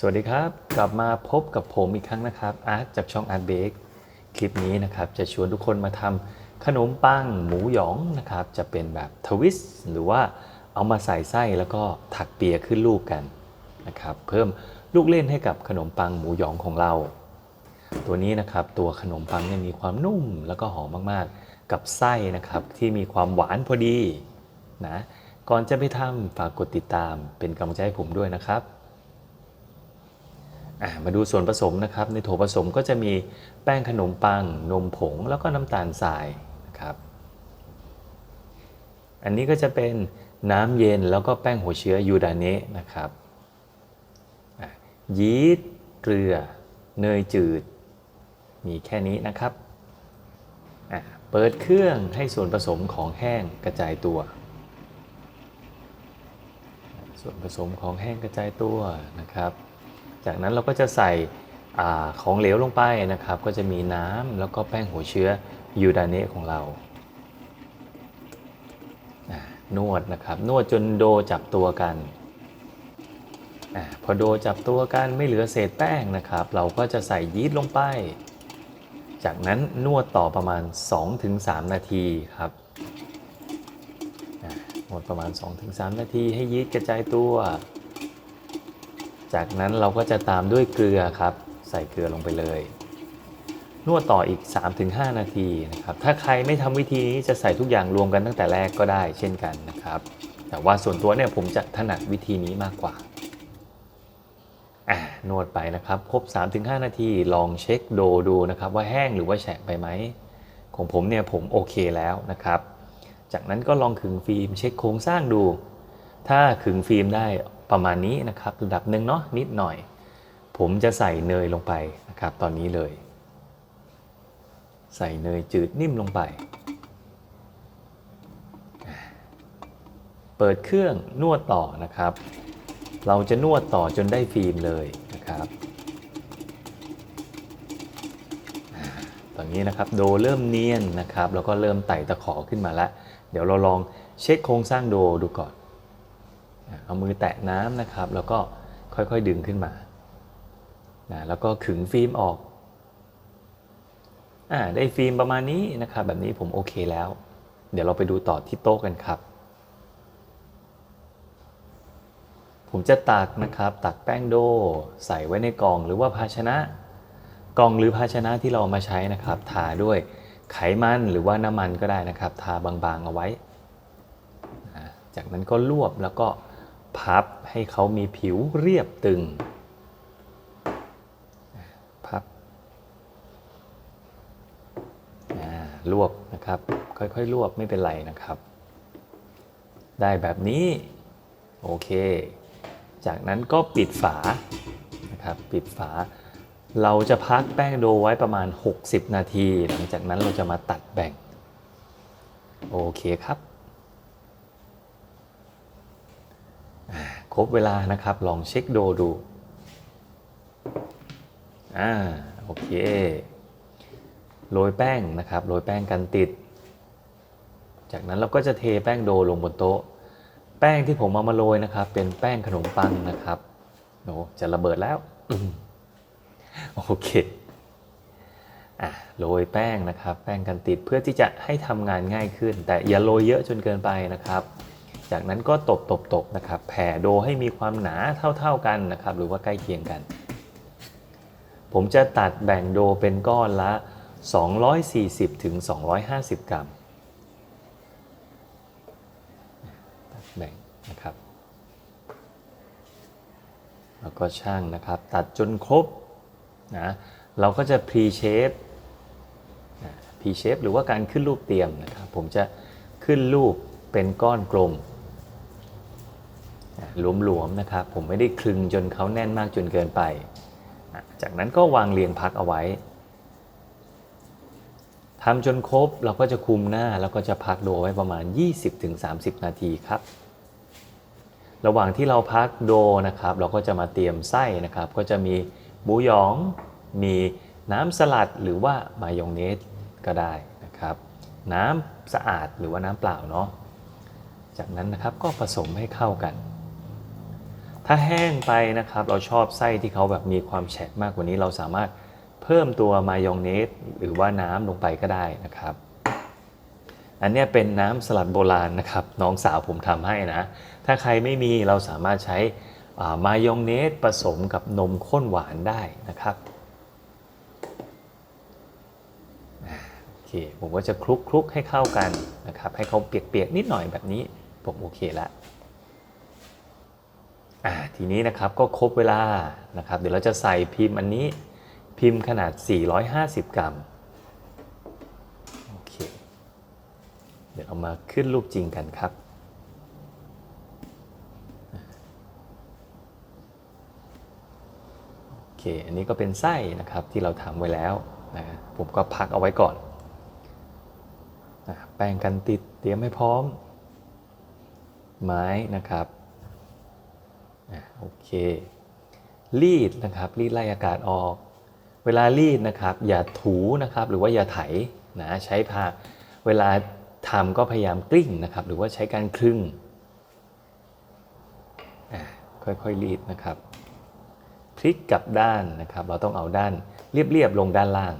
สวัสดีครับ กลับมาพบกับผมอีกครั้งนะครับอาร์ตจากช่อง Art Bake คลิปนี้นะครับจะชวนทุกคนมาทำขนมปังหมูหยองนะครับ จะเป็นแบบทวิสต์หรือว่าเอามาใส่ไส้แล้วก็ถักเปียขึ้นลูกกันนะครับเพิ่มลูกเล่นให้กับขนมปังหมูหยองของเรา ตัวนี้นะครับตัวขนมปังเนี่ยมีความนุ่มแล้วก็หอมมากๆ กับไส้นะครับที่มีความหวานพอดีนะก่อนจะไปทำฝากกดติดตามเป็นกำลังใจให้ผมด้วยนะครับ มาดูส่วนผสมนะครับ ในโถผสมก็จะมีแป้งขนมปัง นมผง แล้วก็น้ำตาลทรายนะครับ อันนี้ก็จะเป็นน้ำเย็นแล้วก็แป้งหัวเชื้อยูดาเนะนะครับยีสต์เกลือ เนยจืด มีแค่นี้นะครับ เปิดเครื่องให้ส่วนผสมของแห้งกระจายตัว ส่วนผสมของแห้งกระจายตัวนะครับ จากนั้นเราก็จะใส่อของเหลวลงไปนะครับ ก็จะมีน้ำแล้วก็แป้งหัวเชื้อยูดาเนะของเรานวดนะครับนวดจนโดจับตัวกันอพอโดจับตัวกันไม่เหลือเศษแป้งนะครับ เราก็จะใส่ยีสต์ลงไป จากนั้นนวดต่อประมาณ 2-3 นาทีครับอ่านวดประมาณ 2-3 นาทีให้ยีสต์กระจายตัว จากนั้นเราก็จะตามด้วยเกลือครับ ใส่เกลือลงไปเลย นวดต่ออีก 3-5 นาทีนะครับ ถ้าใครไม่ทำวิธีนี้จะใส่ทุกอย่างรวมกันตั้งแต่แรกก็ได้เช่นกันนะครับ แต่ว่าส่วนตัวเนี่ยผมจะถนัดวิธีนี้มากกว่าอ่านวดไปนะครับ ครบ 3-5 นาที ลองเช็คโดดูนะครับ ว่าแห้งหรือว่าแฉะไปไหม ของผมเนี่ยผมโอเคแล้วนะครับ จากนั้นก็ลองขึงฟิล์มเช็คโครงสร้างดู ถ้าขึงฟิล์มได้ ประมาณนี้นะครับระดับหนึ่งเนาะนิดหน่อย ผมจะใส่เนยลงไปนะครับ ตอนนี้เลย ใส่เนยจืดนิ่มลงไป เปิดเครื่องนวดต่อนะครับ เราจะนวดต่อจนได้ฟิล์มเลยนะครับตอนนี้นะครับโดเริ่มเนียนนะครับ แล้วก็เริ่มไต่ตะขอขึ้นมาแล้ว เดี๋ยวเราลองเช็คโครงสร้างโดดูก่อน เอามือแตะน้ำนะครับ แล้วก็ค่อยๆดึงขึ้นมานะแล้วก็ขึงฟิล์มออกอ่าได้ฟิล์มประมาณนี้นะครับ แบบนี้ผมโอเคแล้ว เดี๋ยวเราไปดูต่อที่โต๊ะกันครับ ผมจะตักนะครับ ตักแป้งโดใส่ไว้ในกล่องหรือว่าภาชนะ กล่องหรือภาชนะที่เราเอามาใช้นะครับ ทาด้วยไขมันหรือว่าน้ำมันก็ได้นะครับ ทาบางๆเอาไว้ จากนั้นก็รวบแล้วก็ พับให้เขามีผิวเรียบตึง พับรวบนะครับ ค่อยๆ รวบไม่เป็นไรนะครับ ได้แบบนี้ โอเค จากนั้นก็ปิดฝานะครับ ปิดฝา เราจะพักแป้งโดไว้ประมาณ 60 นาที หลังจากนั้นเราจะมาตัดแบ่ง โอเคครับ ครบเวลานะครับ ลองเช็คโดดู อ่า โอเค โรยแป้งนะครับ โรยแป้งกันติด จากนั้นเราก็จะเทแป้งโดลงบนโต๊ะ แป้งที่ผมเอามาโรยนะครับ เป็นแป้งขนมปังนะครับโอ้จะระเบิดแล้ว โอเค อะ โรยแป้งนะครับ แป้งกันติดเพื่อที่จะให้ทำงานง่ายขึ้น แต่อย่าโรยเยอะจนเกินไปนะครับ จากนั้นก็ตบตบตบนะครับแผ่โดให้มีความหนาเท่าๆกันนะครับ หรือว่าใกล้เคียงกัน ผมจะตัดแบ่งโดเป็นก้อนละ 240ถึง250 กรัมแบ่งนะครับ แล้วก็ช่างนะครับ ตัดจนครบนะเราก็จะพรีเชฟพรีเชฟหรือว่าการขึ้นรูปเตรียมนะครับ ผมจะขึ้นรูปเป็นก้อนกลม หลวมๆนะครับ ผมไม่ได้คลึงจนเขาแน่นมากจนเกินไป จากนั้นก็วางเรียงพักเอาไว้ทำจนครบเราก็จะคุมหน้าแล้วก็จะพักโดไว้ประมาณ 20-30 นาทีครับ ระหว่างที่เราพักโดนะครับ เราก็จะมาเตรียมไส้นะครับ ก็จะมีบูยอง มีน้ำสลัดหรือว่ามายองเนสก็ได้นะครับ น้ำสะอาดหรือว่าน้ำเปล่าเนาะจากนั้นนะครับก็ผสมให้เข้ากัน ถ้าแห้งไปนะครับเราชอบไส้ที่เขาแบบมีความแฉะมากกว่านี้เราสามารถเพิ่มตัวมายองเนสหรือว่าน้ำลงไปก็ได้นะครับ อันนี้เป็นน้ำสลัดโบราณนะครับ น้องสาวผมทำให้นะ ถ้าใครไม่มีเราสามารถใช้มายองเนสผสมกับนมข้นหวานได้นะครับโอเคผมก็จะคลุกคลุกให้เข้ากันนะครับ ให้เขาเปียกๆนิดหน่อยแบบนี้ผมโอเคแล้ว ทีนี้นะครับก็ครบเวลานะครับเดี๋ยวเราจะใส่พิมพ์อันนี้พิมพ์ขนาด 450 กรัมโอเคเดี๋ยวเรามาขึ้นรูปจริงกันครับโอเคอันนี้ก็เป็นไส้นะครับที่เราทำไว้แล้วนะผมก็พักเอาไว้ก่อนแป้งกันติดเตรียมให้พร้อม ไม้นะครับ โอเค รีดนะครับ รีดไล่อากาศออก เวลารีดนะครับ อย่าถูนะครับ หรือว่าอย่าไถนะใช้ผ้าเวลาทำก็พยายามกลิ้งนะครับ หรือว่าใช้การคลึงค่อยๆรีดนะครับ พลิกกลับด้านนะครับ เราต้องเอาด้านเรียบๆลงด้านล่าง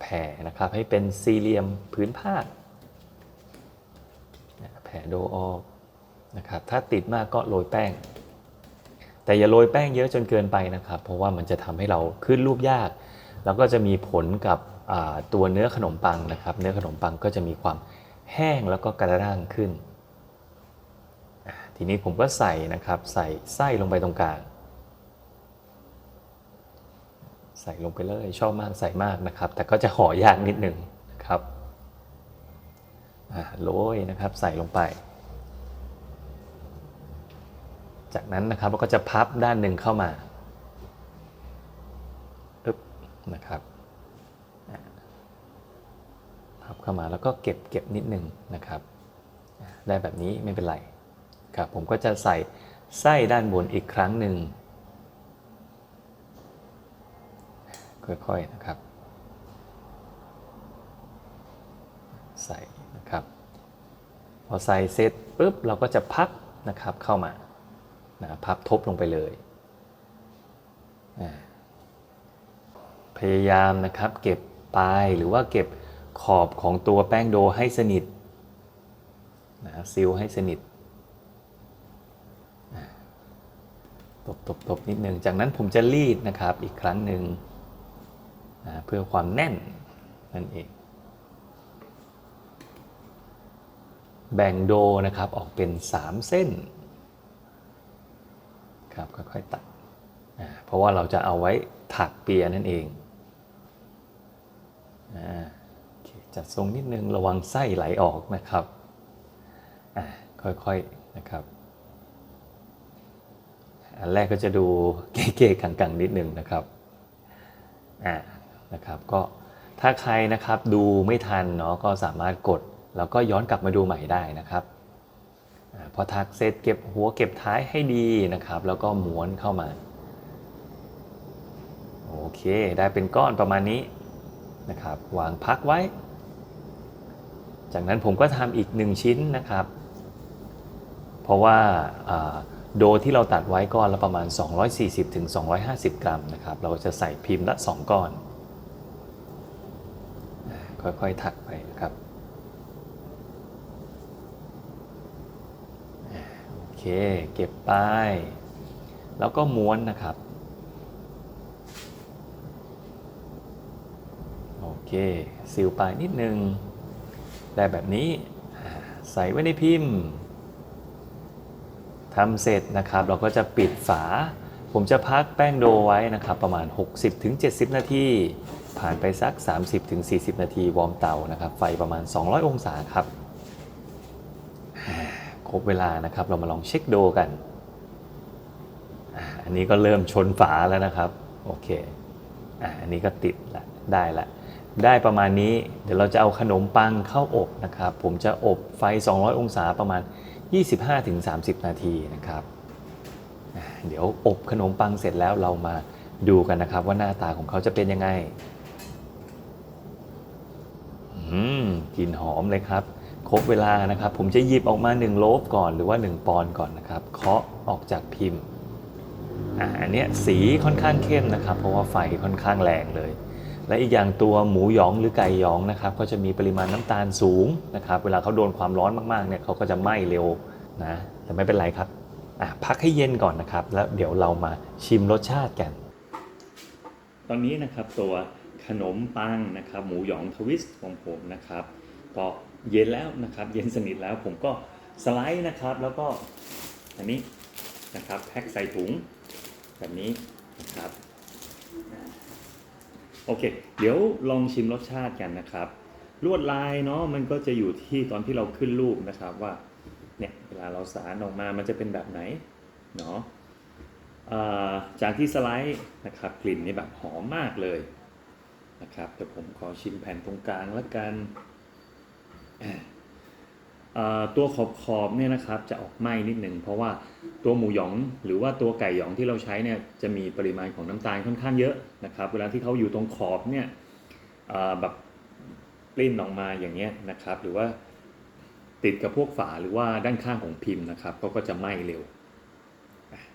แผ่นะครับให้เป็นสี่เหลี่ยมพื้นผ้าแผ่โดออก นะครับถ้าติดมากก็โรยแป้ง แต่อย่าโรยแป้งเยอะจนเกินไปนะครับ เพราะว่ามันจะทำให้เราขึ้นรูปยาก แล้วก็จะมีผลกับตัวเนื้อขนมปังนะครับ เนื้อขนมปังก็จะมีความแห้งแล้วก็กระด้างขึ้น ทีนี้ผมก็ใส่นะครับใส่ไส้ลงไปตรงกลาง ใส่ลงไปเลยชอบมากใส่มากนะครับ แต่ก็จะห่อยากนิดหนึ่งนะครับโรยนะครับใส่ลงไป จากนั้นนะครับเราก็จะพับด้านหนึ่งเข้ามาปึ๊บนะครับพับเข้ามาแล้วก็เก็บเก็บนิดนึงนะครับ ได้แบบนี้ไม่เป็นไรครับผมก็จะใส่ไส้ด้านบนอีกครั้งหนึ่งค่อยๆนะครับ ใส่นะครับ พอใส่เสร็จปุ๊บเราก็จะพับนะครับเข้ามา นะพับทบลงไปเลย พยายามนะครับเก็บปลายหรือว่าเก็บขอบของตัวแป้งโดให้สนิทนะซิลให้สนิทอ่าตบๆๆนิดนึง จากนั้นผมจะรีดนะครับอีกครั้งหนึ่งนะเพื่อความแน่นนั่นเอง แบ่งโดนะครับออกเป็น 3 เส้น ครับค่อยๆตัด เพราะว่าเราจะเอาไว้ถักเปียนั่นเองอ่าโอเคจัดทรงนิดนึงระวังไส้ไหลออกนะครับอ่าค่อยๆนะครับอันแรกก็จะดูเก๋ๆกังๆนิดนึงนะครับอ่านะครับก็ถ้าใครนะครับดูไม่ทันเนาะก็สามารถกด แล้วก็ย้อนกลับมาดูใหม่ได้นะครับ พอทักเสร็จเก็บหัวเก็บท้ายให้ดีนะครับ แล้วก็ม้วนเข้ามา โอเค ได้เป็นก้อนประมาณนี้นะครับ วางพักไว้ จากนั้นผมก็ทำอีกหนึ่งชิ้นนะครับ เพราะว่าอ่าโดที่เราตัดไว้ก้อนละประมาณ 240-250 กรัมนะครับ เราจะใส่พิมพ์ละ 2 ก้อน ค่อยๆถักไปนะครับ โอ เค เก็บไป แล้วก็ม้วนนะครับ โอเคซิลปายนิดนึง ได้แบบนี้ ใส่ไว้ในพิมพ์ทำเสร็จนะครับ เราก็จะปิดฝา ผมจะพักแป้งโดไว้นะครับ ประมาณ 60-70 นาที ผ่านไปสัก 30-40 นาที วอร์มเตานะครับ ไฟประมาณ 200 องศาครับ ครบเวลานะครับ เรามาลองเช็คโดกัน อันนี้ก็เริ่มชนฝาแล้วนะครับ โอเค อันนี้ก็ติดละได้ละ ได้ประมาณนี้ เดี๋ยวเราจะเอาขนมปังเข้าอบนะครับ ผมจะอบไฟ 200 องศาประมาณ 25-30 นาทีนะครับ เดี๋ยวอบขนมปังเสร็จแล้วเรามาดูกันนะครับว่าหน้าตาของเขาจะเป็นยังไง อืมกลิ่นหอมเลยครับ ครบเวลานะครับ ผมจะหยิบออกมา 1 โลฟก่อนหรือว่า 1 ปอนก่อนนะครับ เคาะออกจากพิมพ์อันนี้สีค่อนข้างเข้มนะครับ เพราะว่าไฟค่อนข้างแรงเลย และอีกอย่างตัวหมูหยองหรือไก่หยองนะครับ ก็จะมีปริมาณน้ำตาลสูงนะครับ เวลาเขาโดนความร้อนมากๆเนี่ยเขาก็จะไหม้เร็วนะแต่ไม่เป็นไรครับพักให้เย็นก่อนนะครับ แล้วเดี๋ยวเรามาชิมรสชาติกัน ตอนนี้นะครับตัวขนมปังนะครับ หมูหยองทวิสต์ของผมนะครับ ก็ เย็นแล้วนะครับ เย็นสนิทแล้วผมก็สไลด์นะครับ แล้วก็อันนี้นะครับแพ็คใส่ถุงแบบนี้นะครับโอเค เดี๋ยวลองชิมรสชาติกันนะครับ ลวดลายเนาะมันก็จะอยู่ที่ตอนที่เราขึ้นรูปนะครับว่าเนี่ยเวลาเราสารออกมามันจะเป็นแบบไหนเนาะจากที่สไลด์นะครับกลิ่นนี่แบบหอมมากเลยนะครับแต่ผมขอชิมแผ่นตรงกลางแล้วกันอ ตัวขอบขอบๆเนี่ยนะครับจะออกไหม้นิดหนึ่งเพราะว่าตัวหมูหยองหรือว่าตัวไก่หยองที่เราใช้เนี่ยจะมีปริมาณของน้ำตาลค่อนข้างเยอะนะครับ เวลาที่เขาอยู่ตรงขอบเนี่ยแบบปลิ้นออกมาอย่างเงี้ยนะครับ หรือว่าติดกับพวกฝาหรือว่าด้านข้างของพิมพ์นะครับเขาก็จะไหม้เร็ว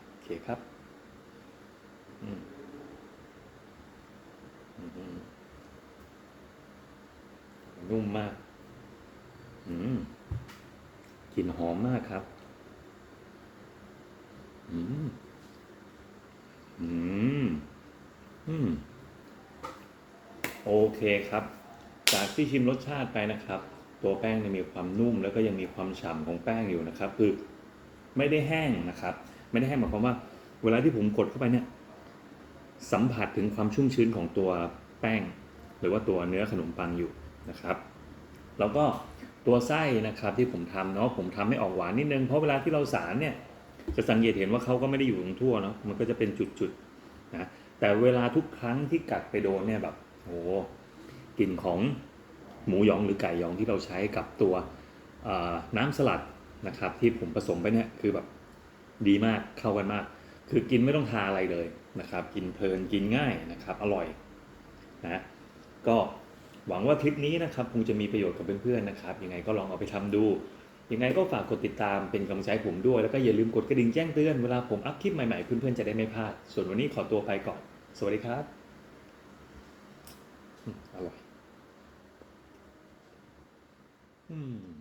โอเคครับนุ่มมาก กลิ่นหอมมากครับ อืม อืม อืม โอเคครับ จากที่ชิมรสชาติไปนะครับ ตัวแป้งเนี่ยมีความนุ่มแล้วก็ยังมีความฉ่ำของแป้งอยู่นะครับ คือไม่ได้แห้งนะครับ ไม่ได้แห้งหมายความว่า เวลาที่ผมกดเข้าไปเนี่ย สัมผัสถึงความชุ่มชื้นของตัวแป้ง หรือว่าตัวเนื้อขนมปังอยู่นะครับ แล้วก็ ตัวไส้นะครับที่ผมทำเนาะผมทำให้ออกหวานนิดนึงเพราะเวลาที่เราสารเนี่ยจะสังเกตเห็นว่าเขาก็ไม่ได้อยู่ตรงทั่วเนาะมันก็จะเป็นจุดๆนะแต่เวลาทุกครั้งที่กัดไปโดนเนี่ยแบบโอ้โหกลิ่นของหมูยองหรือไก่ยองที่เราใช้กับตัวน้ำสลัดนะครับ ที่ผมผสมไปเนี่ยคือแบบดีมากเข้ากันมาก คือกินไม่ต้องทาอะไรเลยนะครับ กินเพลินกินง่ายนะครับ อร่อยนะก็ หวังว่าคลิปนี้นะครับคงจะมีประโยชน์กับเพื่อนๆนะครับยังไงก็ลองเอาไปทำดู ยังไงก็ฝากกดติดตามเป็นกำลังใจผมด้วย แล้วก็อย่าลืมกดกระดิ่งแจ้งเตือนเวลาผมอัพคลิปใหม่ๆเพื่อนๆจะได้ไม่พลาด ส่วนวันนี้ขอตัวไปก่อน สวัสดีครับอืมอร่อย อืม